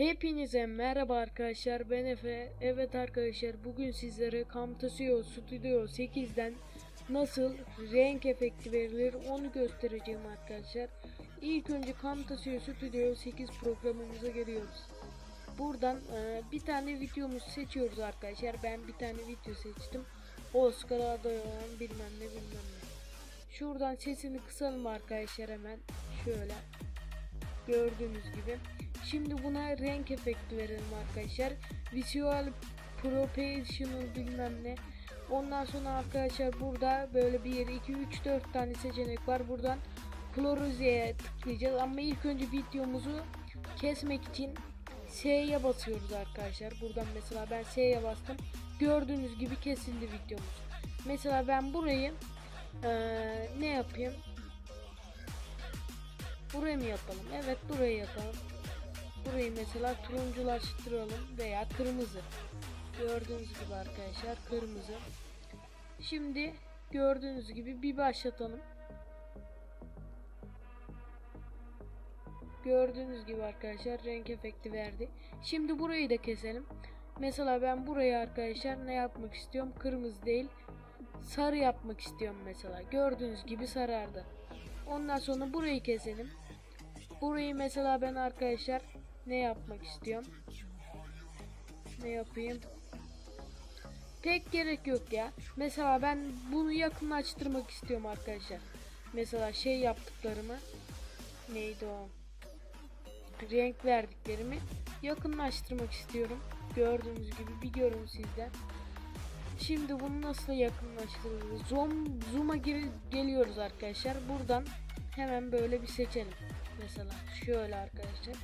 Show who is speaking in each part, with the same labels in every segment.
Speaker 1: Hepinize merhaba arkadaşlar ben Efe. Evet arkadaşlar bugün sizlere Camtasia Studio 8'den nasıl renk efekti verilir onu göstereceğim arkadaşlar. İlk önce Camtasia Studio 8 programımıza geliyoruz. Buradan e, bir tane videomuzu seçiyoruz arkadaşlar. Ben bir tane video seçtim. Oscar aday olan bilmem ne bilmem ne. Şuradan sesini kısalım arkadaşlar hemen. Şöyle. Gördüğünüz gibi. Şimdi buna renk efekti verelim arkadaşlar. Visual Professional bilmem ne. Ondan sonra arkadaşlar burada böyle 1, 2, 3, 4 tane seçenek var. Buradan Clorose'ye tıklayacağız. Ama ilk önce videomuzu kesmek için S'ye basıyoruz arkadaşlar. Buradan mesela ben S'ye bastım. Gördüğünüz gibi kesildi videomuz. Mesela ben burayı eee, ne yapayım? Burayı mı yapalım? Evet burayı yapalım. Burayı mesela turunculaştıralım veya kırmızı. Gördüğünüz gibi arkadaşlar kırmızı. Şimdi gördüğünüz gibi bir başlatalım. Gördüğünüz gibi arkadaşlar renk efekti verdi. Şimdi burayı da keselim. Mesela ben burayı arkadaşlar ne yapmak istiyorum? Kırmızı değil sarı yapmak istiyorum mesela. Gördüğünüz gibi sarardı. Ondan sonra burayı keselim. Burayı mesela ben arkadaşlar ne yapmak istiyorum? Ne yapayım? Pek gerek yok ya. Mesela ben bunu yakınlaştırmak istiyorum arkadaşlar. Mesela şey yaptıklarımı neydi o? Renk verdiklerimi yakınlaştırmak istiyorum. Gördüğünüz gibi görün sizden. Şimdi bunu nasıl yakınlaştırırız? Zoom, zoom'a geliyoruz arkadaşlar. Buradan hemen böyle bir seçelim. Mesela şöyle arkadaşlar.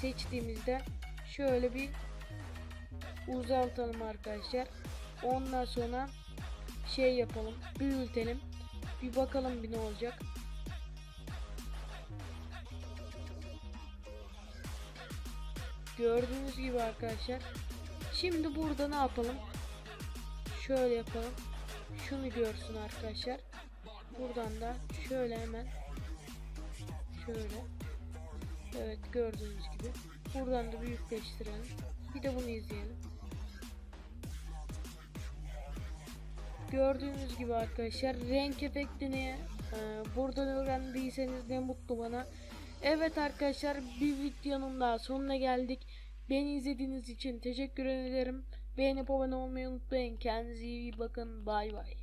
Speaker 1: Seçtiğimizde şöyle bir uzaltalım arkadaşlar. Ondan sonra şey yapalım. Büyütelim. Bir bakalım bir ne olacak. Gördüğünüz gibi arkadaşlar. Şimdi burada ne yapalım? Şöyle yapalım. Şunu görsün arkadaşlar. Buradan da şöyle hemen şöyle. Evet gördüğünüz gibi. Buradan da büyükleştirelim. Bir de bunu izleyelim. Gördüğünüz gibi arkadaşlar renk efektini e, buradan öğrendiyseniz ne mutlu bana. Evet arkadaşlar bir videonun daha sonuna geldik. Beni izlediğiniz için teşekkür ederim. Beğenip abone olmayı unutmayın. Kendinize iyi bakın. Bay bay.